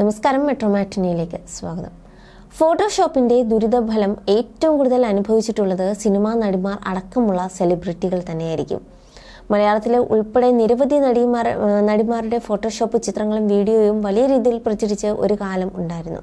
നമസ്കാരം മെട്രോമാറ്റിനിയിലേക്ക് സ്വാഗതം. ഫോട്ടോഷോപ്പിന്റെ ദുരിതഫലം ഏറ്റവും കൂടുതൽ അനുഭവിച്ചിട്ടുള്ളത് സിനിമാ നടിമാർ അടക്കമുള്ള സെലിബ്രിറ്റികൾ തന്നെയായിരിക്കും. മലയാളത്തിലെ ഉൾപ്പെടെ നിരവധി നടിമാർ നടിമാരുടെ ഫോട്ടോഷോപ്പ് ചിത്രങ്ങളും വീഡിയോയും വലിയ രീതിയിൽ പ്രചരിച്ച് ഒരു കാലം ഉണ്ടായിരുന്നു.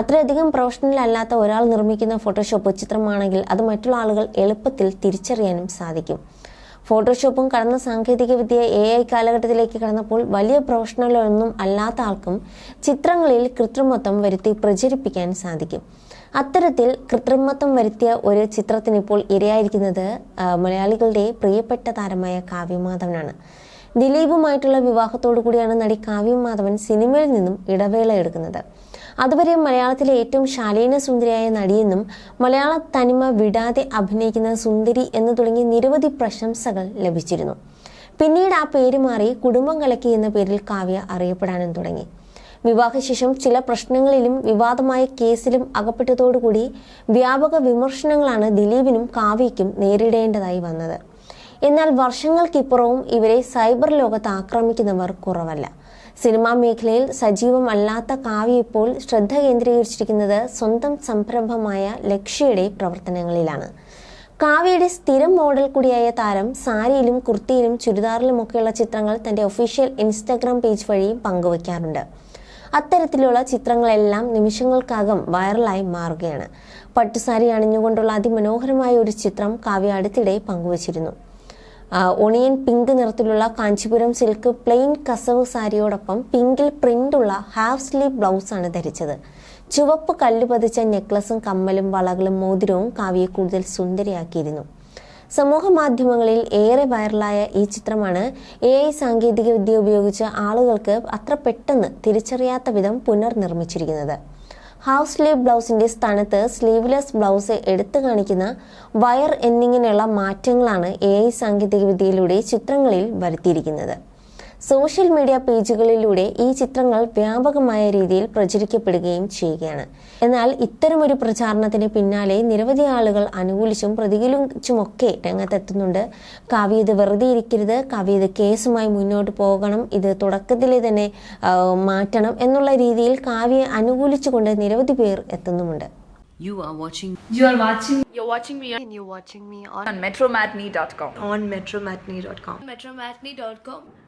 അത്രയധികം പ്രൊഫഷണൽ അല്ലാത്ത ഒരാൾ നിർമ്മിക്കുന്ന ഫോട്ടോഷോപ്പ് ചിത്രമാണെങ്കിൽ അത് മറ്റുള്ള ആളുകൾ എളുപ്പത്തിൽ തിരിച്ചറിയാനും സാധിക്കും. ഫോട്ടോഷോപ്പും കടന്ന സാങ്കേതിക വിദ്യ എ ഐ കാലഘട്ടത്തിലേക്ക് കടന്നപ്പോൾ വലിയ പ്രൊഫഷണലൊന്നും അല്ലാത്ത ആൾക്കും ചിത്രങ്ങളിൽ കൃത്രിമത്വം വരുത്തി പ്രചരിപ്പിക്കാൻ സാധിക്കും. അത്തരത്തിൽ കൃത്രിമത്വം വരുത്തിയ ഒരു ചിത്രത്തിനിപ്പോൾ ഇരയായിരിക്കുന്നത് മലയാളികളുടെ പ്രിയപ്പെട്ട താരമായ കാവ്യമാധവനാണ്. ദിലീപുമായിട്ടുള്ള വിവാഹത്തോടു കൂടിയാണ് നടി കാവ്യം മാധവൻ സിനിമയിൽ നിന്നും ഇടവേള എടുക്കുന്നത്. അതുവരെ മലയാളത്തിലെ ഏറ്റവും ശാലീന സുന്ദരിയായ നടിയെന്നും മലയാള തനിമ വിടാതെ അഭിനയിക്കുന്ന സുന്ദരി എന്ന് തുടങ്ങി നിരവധി പ്രശംസകൾ ലഭിച്ചിരുന്നു. പിന്നീട് ആ പേര് മാറി കുടുംബം കലക്കി എന്ന പേരിൽ കാവ്യ അറിയപ്പെടാനും തുടങ്ങി. വിവാഹശേഷം ചില പ്രശ്നങ്ങളിലും വിവാദമായ കേസിലും അകപ്പെട്ടതോടുകൂടി വ്യാപക വിമർശനങ്ങളാണ് ദിലീപിനും കാവ്യയ്ക്കും നേരിടേണ്ടതായി വന്നത്. എന്നാൽ വർഷങ്ങൾക്കിപ്പുറവും ഇവരെ സൈബർ ലോകത്ത് ആക്രമിക്കുന്നവർ കുറവല്ല. സിനിമാ മേഖലയിൽ സജീവമല്ലാത്ത കാവ്യ ഇപ്പോൾ ശ്രദ്ധ കേന്ദ്രീകരിച്ചിരിക്കുന്നത് സ്വന്തം സംരംഭമായ ലക്ഷ്യയുടെ പ്രവർത്തനങ്ങളിലാണ്. കാവ്യയുടെ സ്ഥിരം മോഡൽ കൂടിയായ താരം സാരിയിലും കുർത്തിയിലും ചുരിദാറിലുമൊക്കെയുള്ള ചിത്രങ്ങൾ തന്റെ ഒഫീഷ്യൽ ഇൻസ്റ്റാഗ്രാം പേജ് വഴിയും പങ്കുവയ്ക്കാറുണ്ട്. അത്തരത്തിലുള്ള ചിത്രങ്ങളെല്ലാം നിമിഷങ്ങൾക്കകം വൈറലായി മാറുകയാണ്. പട്ടുസാരി അണിഞ്ഞുകൊണ്ടുള്ള അതിമനോഹരമായ ഒരു ചിത്രം കാവ്യ അടുത്തിടെ പങ്കുവച്ചിരുന്നു. ഒണിയൻ പിങ്ക് നിറത്തിലുള്ള കാഞ്ചിപുരം സിൽക്ക് പ്ലെയിൻ കസവ് സാരിയോടൊപ്പം പിങ്കിൽ പ്രിന്റുള്ള ഹാഫ് സ്ലീവ് ബ്ലൗസാണ് ധരിച്ചത്. ചുവപ്പ് കല്ല് പതിച്ച നെക്ലസും കമ്മലും വളകളും മോതിരവും കാവ്യയെ കൂടുതൽ സുന്ദരിയാക്കിയിരുന്നു. സമൂഹ മാധ്യമങ്ങളിൽ ഏറെ വൈറലായ ഈ ചിത്രമാണ് എ ഐ സാങ്കേതികവിദ്യ ഉപയോഗിച്ച് ആളുകൾക്ക് അത്ര പെട്ടെന്ന് തിരിച്ചറിയാത്ത വിധം പുനർനിർമ്മിച്ചിരിക്കുന്നത്. ഹാഫ് സ്ലീവ് ബ്ലൗസിന്റെ സ്ഥാനത്ത് സ്ലീവ്ലെസ് ബ്ലൗസ് എടുത്തു കാണിക്കുന്ന വയർ എന്നിങ്ങനെയുള്ള മാറ്റങ്ങളാണ് എ ഐ സാങ്കേതികവിദ്യയിലൂടെ ചിത്രങ്ങളിൽ വരുത്തിയിരിക്കുന്നത്. സോഷ്യൽ മീഡിയ പേജുകളിലൂടെ ഈ ചിത്രങ്ങൾ വ്യാപകമായ രീതിയിൽ പ്രചരിക്കപ്പെടുകയും ചെയ്യുകയാണ് എന്നാൽ ഇത്തരമൊരു പ്രചാരണത്തിന് പിന്നാലെ നിരവധി ആളുകൾ അനുകൂലിച്ചും പ്രതികൂലിച്ചുമൊക്കെ രംഗത്തെത്തുന്നുണ്ട് കാവ്യ ഇത് വെറുതെ ഇരിക്കരുത് കാവ്യ ഇത് കേസുമായി മുന്നോട്ട് പോകണം ഇത് തുടക്കത്തിൽ തന്നെ മാറ്റണം എന്നുള്ള രീതിയിൽ കാവ്യയെ അനുകൂലിച്ചുകൊണ്ട് നിരവധി പേർ എത്തുന്നുമുണ്ട് You are watching You are watching You're watching me and you're watching me on, on metromatney.com. on metromatney.com. metromatney.com.